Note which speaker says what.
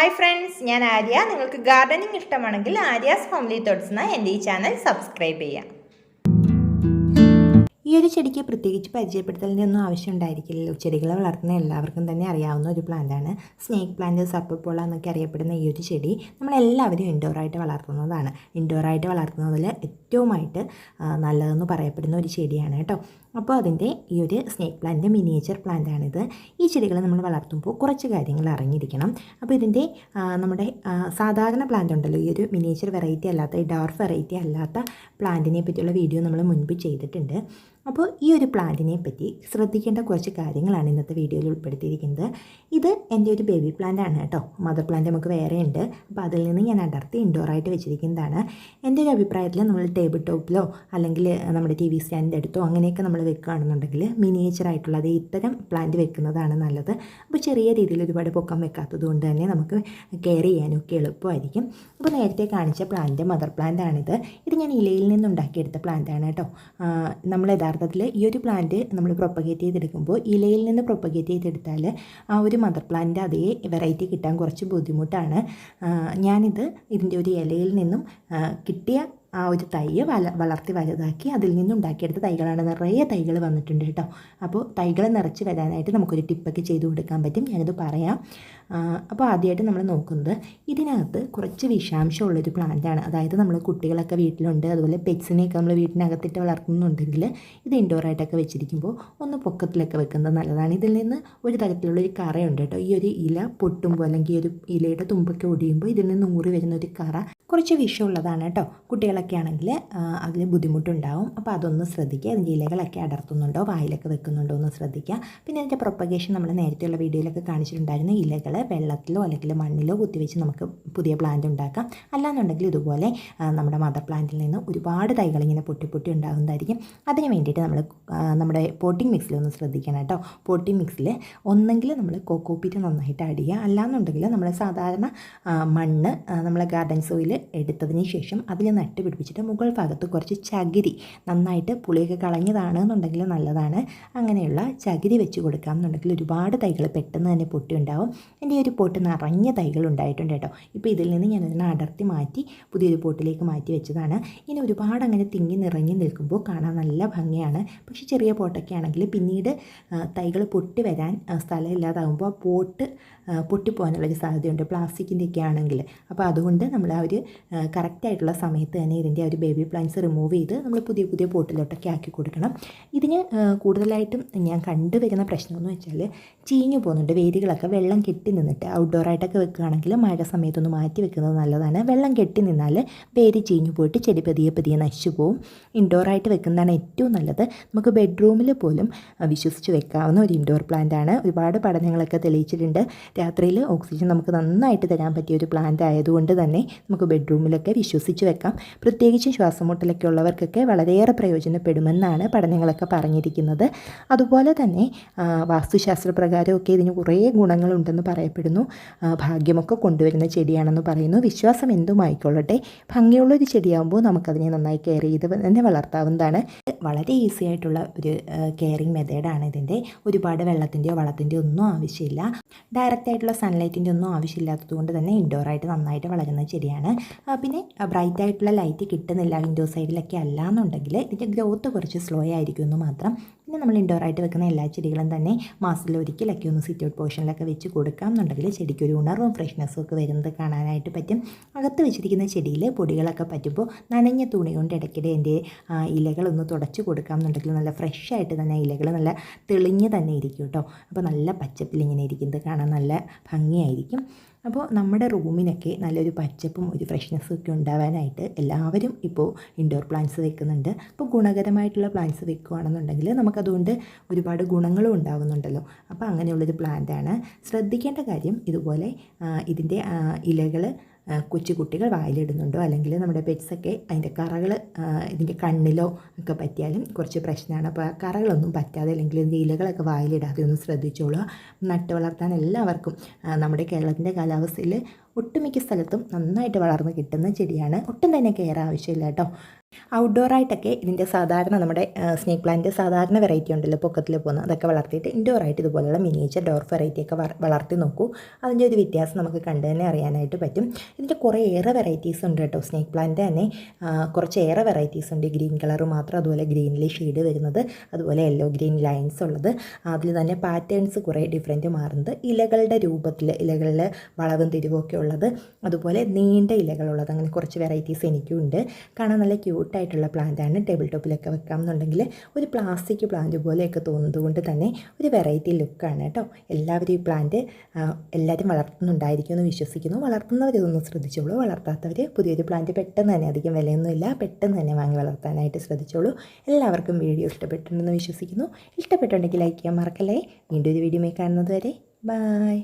Speaker 1: Hi friends ഞാൻ ആര്യ. നിങ്ങൾക്ക് gardening ഇഷ്ടമാണെങ്കിൽ ആര്യാസ് ഫാമിലി തോട്ട്സ് എന്ന എന്റെ ഈ ചാനൽ സബ്സ്ക്രൈബ് ചെയ്യാം.
Speaker 2: ഈ ഒരു ചെടിക്ക് പ്രത്യേകിച്ച് പരിചയപ്പെടുത്തലിന്റെ ഒന്നും ആവശ്യം ഉണ്ടായിരിക്കില്ലല്ലോ. ചെടികളെ വളർത്തുന്ന എല്ലാവർക്കും തന്നെ അറിയാവുന്ന ഒരു പ്ലാന്റാണ് സ്നേക്ക് പ്ലാന്റ് സർപ്പപ്പോള എന്നൊക്കെ അറിയപ്പെടുന്ന ഈ ഒരു ചെടി നമ്മളെല്ലാവരും ഇൻഡോറായിട്ട് വളർത്തുന്നതാണ്. ഇൻഡോറായിട്ട് വളർത്തുന്നതിൽ ഏറ്റവുമായിട്ട് നല്ലതെന്ന് പറയപ്പെടുന്ന ഒരു ചെടിയാണ് കേട്ടോ. അപ്പോൾ അതിന്റെ ഈ ഒരു സ്നേക്ക് പ്ലാന്റിന്റെ മിനിയേച്ചർ പ്ലാന്റാണിത് ഈ ചെടികൾ നമ്മൾ വളർത്തുമ്പോൾ കുറച്ച് കാര്യങ്ങൾ അറിഞ്ഞിരിക്കണം. അപ്പോൾ ഇതിന്റെ നമ്മുടെ സാധാരണ പ്ലാന്റ് ഉണ്ടല്ലോ ഈ ഒരു മിനിയേച്ചർ വെറൈറ്റി അല്ലാത്ത ഈ ഡാർക്ക് വെറൈറ്റി അല്ലാത്ത പ്ലാന്റിനെ പറ്റിയുള്ള വീഡിയോ നമ്മൾ മുൻപ് ചെയ്തിട്ടുണ്ട്. അപ്പോൾ ഈ ഒരു പ്ലാന്റിനെ പറ്റി ശ്രദ്ധിക്കേണ്ട കുറച്ച് കാര്യങ്ങളാണ് ഇന്നത്തെ വീഡിയോയിൽ ഉൾപ്പെടുത്തിയിരിക്കുന്നത്. ഇത് എന്റെ ഒരു ബേബി പ്ലാന്റ് ആണ് കേട്ടോ. മദർ പ്ലാന്റ് നമുക്ക് വേറെ ഉണ്ട് അപ്പോൾ അതിൽ നിന്ന് ഞാൻ അടർത്തി ഇൻഡോറായിട്ട് വെച്ചിരിക്കുന്നതാണ്. എന്റെ ഒരു അഭിപ്രായത്തിൽ നമ്മൾ ടേബിൾ ടോപ്പിലോ അല്ലെങ്കിൽ നമ്മുടെ ടി വി സ്റ്റാൻഡിന്റെ അടുത്തോ അങ്ങനെയൊക്കെ നമ്മൾ വെക്കുകയാണെന്നുണ്ടെങ്കിൽ മിനിയേച്ചർ ആയിട്ടുള്ളത് ഇത്തരം പ്ലാന്റ് വെക്കുന്നതാണ് നല്ലത്. അപ്പോൾ ചെറിയ രീതിയിൽ ഒരുപാട് പൊക്കം വെക്കാത്തത് കൊണ്ട് തന്നെ നമുക്ക് കെയർ ചെയ്യാനൊക്കെ എളുപ്പമായിരിക്കും. അപ്പോൾ നേരത്തെ കാണിച്ച പ്ലാന്റ് മദർ പ്ലാന്റ് ആണിത് ഇത് ഞാൻ ഇലയിൽ നിന്നുണ്ടാക്കിയെടുത്ത പ്ലാന്റ് ആണ് കേട്ടോ. ആ, നമ്മൾ അതിൽ ഈ ഒരു പ്ലാന്റ് നമ്മൾ പ്രൊപ്പഗേറ്റ് ചെയ്തെടുക്കുമ്പോൾ ഇലയിൽ നിന്ന് പ്രൊപ്പഗേറ്റ് ചെയ്തെടുത്താൽ ആ ഒരു മദർ പ്ലാന്റിന്റെ അതേ വെറൈറ്റി കിട്ടാൻ കുറച്ച് ബുദ്ധിമുട്ടാണ്. ഞാനിത് ഇതിന്റെ ഒരു ഇലയിൽ നിന്നും കിട്ടിയ ആ ഒരു തൈ വല വളർത്തി വലുതാക്കി അതിൽ നിന്നുണ്ടാക്കിയെടുത്ത തൈകളാണ്. നിറയെ തൈകൾ വന്നിട്ടുണ്ട് കേട്ടോ. അപ്പോൾ തൈകൾ നിറച്ച് വരാനായിട്ട് നമുക്കൊരു ടിപ്പൊക്കെ ചെയ്ത് കൊടുക്കാൻ പറ്റും. ഞാനിത് പറയാം. അപ്പോൾ ആദ്യമായിട്ട് നമ്മൾ നോക്കുന്നത് ഇതിനകത്ത് കുറച്ച് വിഷാംശം വിഷാംശമുള്ളൊരു പ്ലാന്റാണ്. അതായത് നമ്മൾ കുട്ടികളൊക്കെ വീട്ടിലുണ്ട്. അതുപോലെ പെറ്റ്സിനെയൊക്കെ നമ്മൾ വീട്ടിനകത്തിട്ട് വളർത്തുന്നുണ്ടെങ്കിൽ ഇത് ഇൻഡോറായിട്ടൊക്കെ വെച്ചിരിക്കുമ്പോൾ ഒന്ന് പൊക്കത്തിലൊക്കെ വെക്കുന്നത് നല്ലതാണ്. ഇതിൽ നിന്ന് ഒരു തരത്തിലുള്ളൊരു കറയുണ്ട് കേട്ടോ. ഈ ഒരു ഇല പൊട്ടുമ്പോൾ അല്ലെങ്കിൽ ഒരു ഇലയുടെ തുമ്പൊക്കെ ഒടിയുമ്പോൾ ഇതിൽ നിന്ന് ഊറി വരുന്ന ഒരു കറ കുറച്ച് വിഷമുള്ളതാണ് കേട്ടോ. കുട്ടികളൊക്കെ ആണെങ്കിൽ അതിൽ ബുദ്ധിമുട്ടുണ്ടാവും. അപ്പോൾ അതൊന്ന് ശ്രദ്ധിക്കുക. അതിന്റെ ഇലകളൊക്കെ അടർത്തുന്നുണ്ടോ? വായിലൊക്കെ വെക്കുന്നുണ്ടോ? എന്ന് ശ്രദ്ധിക്കുക. പിന്നെ അതിന്റെ പ്രൊപ്പഗേഷൻ നമ്മൾ നേരത്തെയുള്ള വീഡിയോയിലൊക്കെ കാണിച്ചിട്ടുണ്ടായിരുന്ന ഇലകൾ വെള്ളത്തിലോ അല്ലെങ്കിൽ മണ്ണിലോ കുത്തിവെച്ച് നമുക്ക് പുതിയ പ്ലാന്റ് ഉണ്ടാക്കാം. അല്ലാന്നുണ്ടെങ്കിൽ ഇതുപോലെ നമ്മുടെ മദർ പ്ലാന്റിൽ നിന്ന് ഒരുപാട് തൈകൾ ഇങ്ങനെ പൊട്ടി പൊട്ടി ഉണ്ടാകുന്നതായിരിക്കും. അതിന് വേണ്ടിയിട്ട് നമ്മൾ നമ്മുടെ പോട്ടിംഗ് മിക്സിൽ ഒന്ന് ശ്രദ്ധിക്കണം കേട്ടോ. പോട്ടിംഗ് മിക്സിൽ ഒന്നെങ്കിൽ നമ്മൾ കോക്കോപ്പീറ്റ് നന്നായിട്ട് ചെയ്യുക അല്ലാന്നുണ്ടെങ്കിൽ നമ്മൾ സാധാരണ മണ്ണ് നമ്മളെ ഗാർഡൻ സോയിൽ എടുത്തതിന് ശേഷം അതിൽ നട്ട് പിടിപ്പിച്ചിട്ട് മുകൾ ഭാഗത്ത് കുറച്ച് ചകിരി നന്നായിട്ട് പുളിയൊക്കെ കളഞ്ഞതാണ് എന്നുണ്ടെങ്കിൽ നല്ലതാണ്. അങ്ങനെയുള്ള ചകിരി വെച്ച് കൊടുക്കാം എന്നുണ്ടെങ്കിൽ ഒരുപാട് തൈകൾ പെട്ടെന്ന് തന്നെ പൊട്ടി ഉണ്ടാവും എന്റെ ഒരു പോട്ട് നിറഞ്ഞ തൈകൾ ഉണ്ടായിട്ടുണ്ട് കേട്ടോ. ഇപ്പോൾ ഇതിൽ നിന്ന് ഞാൻ അതിനെ അടർത്തി മാറ്റി പുതിയൊരു പോട്ടിലേക്ക് മാറ്റി വെച്ചതാണ്. ഇനി ഒരുപാട് അങ്ങനെ തിങ്ങി നിറഞ്ഞു നിൽക്കുമ്പോൾ കാണാൻ നല്ല ഭംഗിയാണ്. പക്ഷേ ചെറിയ പോട്ടൊക്കെ ആണെങ്കിൽ പിന്നീട് തൈകൾ പൊട്ടി വരാൻ സ്ഥലം സ്ഥലമില്ലാതാകുമ്പോൾ ആ പോട്ട് പൊട്ടിപ്പോകാനുള്ളൊരു സാധ്യതയുണ്ട് പ്ലാസ്റ്റിക്കിന്റെ ഒക്കെ ആണെങ്കിൽ. അപ്പോൾ അതുകൊണ്ട് നമ്മൾ ആ ഒരു കറക്റ്റായിട്ടുള്ള സമയത്ത് തന്നെ ഇതിന്റെ ഒരു ബേബി പ്ലാന്റ്സ് റിമൂവ് ചെയ്ത് നമ്മൾ പുതിയ പുതിയ പോട്ടിലോട്ടൊക്കെ ആക്കി കൊടുക്കണം. ഇതിന് കൂടുതലായിട്ടും ഞാൻ കണ്ടുവരുന്ന പ്രശ്നം എന്ന് വെച്ചാൽ ചീഞ്ഞു പോകുന്നുണ്ട്. വേരുകളൊക്കെ വെള്ളം കെട്ടി നിന്നിട്ട് ഔട്ട്ഡോർ ആയിട്ടൊക്കെ വെക്കുകയാണെങ്കിൽ മഴ സമയത്തൊന്ന് മാറ്റി വെക്കുന്നത് നല്ലതാണ്. വെള്ളം കെട്ടി നിന്നാൽ വേര് ചീഞ്ഞു പോയിട്ട് ചെടി പതിയെ പതിയെ നശിച്ചു പോകും ഇൻഡോറായിട്ട് വെക്കുന്നതാണ് ഏറ്റവും നല്ലത്. നമുക്ക് ബെഡ്റൂമിൽ പോലും വിശ്വസിച്ച് വെക്കാവുന്ന ഒരു ഇൻഡോർ പ്ലാന്റ് ആണ്. ഒരുപാട് പഠനങ്ങളൊക്കെ തെളിയിച്ചിട്ടുണ്ട്. രാത്രിയിൽ ഓക്സിജൻ നമുക്ക് നന്നായിട്ട് തരാൻ പറ്റിയ ഒരു പ്ലാന്റ് ആയതുകൊണ്ട് തന്നെ നമുക്ക് ബെഡ്റൂമിലൊക്കെ വിശ്വസിച്ച് വെക്കാം. പ്രത്യേകിച്ച് ശ്വാസമുട്ടലൊക്കെ ഉള്ളവർക്കൊക്കെ വളരെയേറെ പ്രയോജനപ്പെടുമെന്നാണ് പഠനങ്ങളൊക്കെ പറഞ്ഞിരിക്കുന്നത്. അതുപോലെ തന്നെ വാസ്തുശാസ്ത്ര പ്രകാരമൊക്കെ ഇതിന് കുറേ ഗുണങ്ങളുണ്ടെന്ന് പറയപ്പെടുന്നു. ഭാഗ്യമൊക്കെ കൊണ്ടുവരുന്ന ചെടിയാണെന്ന് പറയുന്നു. വിശ്വാസം എന്തുമായിക്കൊള്ളട്ടെ ഭംഗിയുള്ളൊരു ചെടിയാകുമ്പോൾ നമുക്കതിനെ നന്നായി കെയർ ചെയ്ത് തന്നെ വളർത്താവുന്നതാണ്. വളരെ ഈസി ആയിട്ടുള്ള ഒരു കെയറിങ് മെത്തേഡാണ് ഇതിന്റെ. ഒരുപാട് വെള്ളത്തിന്റെയോ വളത്തിന്റെയോ ഒന്നും ആവശ്യമില്ല. ഡയറക്റ്റ് ആയിട്ടുള്ള സൺലൈറ്റിന്റെ ഒന്നും ആവശ്യമില്ലാത്തത് കൊണ്ട് തന്നെ ഇൻഡോറായിട്ട് നന്നായിട്ട് വളരുന്ന ചെടിയാണ്. പിന്നെ ബ്രൈറ്റ് ആയിട്ടുള്ള ലൈറ്റ് കിട്ടുന്നില്ല വിൻഡോ സൈഡിലൊക്കെ അല്ല എന്നുണ്ടെങ്കിൽ ഇതിന്റെ ഗ്രോത്ത് കുറച്ച് സ്ലോ ആയിരിക്കും എന്ന് മാത്രം. പിന്നെ നമ്മൾ ഇൻഡോർ ആയിട്ട് വെക്കുന്ന എല്ലാ ചെടികളും തന്നെ മാസത്തിൽ ഒരിക്കലൊക്കെ ഒന്ന് സിറ്റ് ഔട്ട് പോർഷനിലൊക്കെ വെച്ച് കൊടുക്കാം എന്നുണ്ടെങ്കിൽ ചെടിക്ക് ഒരു ഉണർവും ഫ്രഷ്നെസ്സും ഒക്കെ വരുന്നത് കാണാനായിട്ട് പറ്റും. അകത്ത് വെച്ചിരിക്കുന്ന ചെടിയിൽ പൊടികളൊക്കെ പറ്റുമ്പോൾ നനഞ്ഞ തുണി കൊണ്ട് ഇടയ്ക്കിടെ എന്റെ ഇലകളൊന്ന് തുടച്ച് കൊടുക്കാം എന്നുണ്ടെങ്കിൽ നല്ല ഫ്രഷ് ആയിട്ട് തന്നെ ഇലകൾ നല്ല തെളിഞ്ഞ് തന്നെ ഇരിക്കും കേട്ടോ. അപ്പോൾ നല്ല പച്ചപ്പിൽ ഇങ്ങനെ ഇരിക്കുന്നത് കാണാൻ നല്ല ഭംഗിയായിരിക്കും. അപ്പോൾ നമ്മുടെ റൂമിനൊക്കെ നല്ലൊരു പച്ചപ്പും ഒരു ഫ്രഷ്നെസ്സും ഒക്കെ ഉണ്ടാവാനായിട്ട് എല്ലാവരും ഇപ്പോൾ ഇൻഡോർ പ്ലാന്റ്സ് വെക്കുന്നുണ്ട്. അപ്പോൾ ഗുണകരമായിട്ടുള്ള പ്ലാന്റ്സ് വെക്കുകയാണെന്നുണ്ടെങ്കിൽ നമുക്കതുകൊണ്ട് ഒരുപാട് ഗുണങ്ങളും ഉണ്ടാകുന്നുണ്ടല്ലോ അപ്പോൾ അങ്ങനെയുള്ളൊരു പ്ലാന്റാണ് ശ്രദ്ധിക്കേണ്ട കാര്യം ഇതുപോലെ ഇതിന്റെ ഇലകൾ ആ, കൊച്ചു കുട്ടികൾ വായിലിടുന്നുണ്ടോ? അല്ലെങ്കിൽ നമ്മുടെ പെറ്റ്സൊക്കെ അതിന്റെ കറകൾ ഇതിന്റെ കണ്ണിലോ ഒക്കെ പറ്റിയാലും കുറച്ച് പ്രശ്നമാണ്. അപ്പോൾ ആ കറകളൊന്നും പറ്റാതെ അല്ലെങ്കിൽ ഇതിന്റെ ഇലകളൊക്കെ വായിലിടാതെ ഒന്ന് ശ്രദ്ധിച്ചോളൂ നട്ട് വളർത്താൻ എല്ലാവർക്കും നമ്മുടെ കേരളത്തിന്റെ കാലാവസ്ഥയിൽ ഒട്ടുമിക്ക സ്ഥലത്തും നന്നായിട്ട് വളർന്ന് കിട്ടുന്ന ചെടിയാണ്. ഒട്ടും തന്നെ കെയർ ആവശ്യമില്ല കേട്ടോ. ഔട്ട്ഡോറായിട്ടൊക്കെ ഇതിന്റെ സാധാരണ നമ്മുടെ സ്നേക്ക് പ്ലാന്റ് സാധാരണ വെറൈറ്റി ഉണ്ടല്ലോ പൊക്കത്തിൽ പോകുന്ന അതൊക്കെ വളർത്തിയിട്ട് ഇൻഡോർ ആയിട്ട് ഇതുപോലെയുള്ള മിനിയേച്ചർ ഡോർ വെറൈറ്റിയൊക്കെ വളർത്തി നോക്കൂ. അതിന്റെ ഒരു വ്യത്യാസം നമുക്ക് കണ്ടു തന്നെ അറിയാനായിട്ട് പറ്റും. ഇതിന്റെ കുറേയേറെ വെറൈറ്റീസ് ഉണ്ട് കേട്ടോ സ്നേക്ക് പ്ലാന്റ് തന്നെ. കുറച്ച് കുറച്ചേറെ വെറൈറ്റീസ് ഉണ്ട്. ഗ്രീൻ കളർ മാത്രം അതുപോലെ ഗ്രീനിൽ ഷെയ്ഡ് വരുന്നത് അതുപോലെ യെല്ലോ ഗ്രീൻ ലൈൻസ് ഉള്ളത്. അതിൽ തന്നെ പാറ്റേൺസ് കുറേ ഡിഫറെന്റ് മാറുന്നത്. ഇലകളുടെ രൂപത്തിൽ ഇലകളിൽ വളവും തിരിവും ഒക്കെ ഉള്ളത്. അതുപോലെ നീണ്ട ഇലകളുള്ളത് അങ്ങനെ കുറച്ച് വെറൈറ്റീസ് എനിക്കും ഉണ്ട് കാണാൻ നല്ല ക്യൂട്ടായിട്ടുള്ള പ്ലാന്റാണ് ടേബിൾ ടോപ്പിലൊക്കെ വെക്കാം എന്നുണ്ടെങ്കിൽ ഒരു പ്ലാസ്റ്റിക് പ്ലാന്റ് പോലെയൊക്കെ തോന്നുന്നതുകൊണ്ട് തന്നെ ഒരു വെറൈറ്റി ലുക്കാണ് കേട്ടോ. എല്ലാവരും ഈ പ്ലാന്റ് എല്ലാവരും വളർത്തുന്നുണ്ടായിരിക്കും എന്ന് വിശ്വസിക്കുന്നു. വളർത്തുന്നവർ ഇതൊന്ന് ശ്രദ്ധിച്ചോളൂ. വളർത്താത്തവർ പുതിയൊരു പ്ലാന്റ് പെട്ടെന്ന് തന്നെ അധികം വിലയൊന്നുമില്ല. പെട്ടെന്ന് തന്നെ വാങ്ങി വളർത്താനായിട്ട് ശ്രദ്ധിച്ചോളൂ. എല്ലാവർക്കും വീഡിയോ ഇഷ്ടപ്പെട്ടിട്ടുണ്ടെന്ന് വിശ്വസിക്കുന്നു. ഇഷ്ടപ്പെട്ടുണ്ടെങ്കിൽ ലൈക്ക് ചെയ്യാൻ മറക്കല്ലേ. വീണ്ടും ഒരു വീഡിയോ കാണുന്നത് വരെ. ബായ്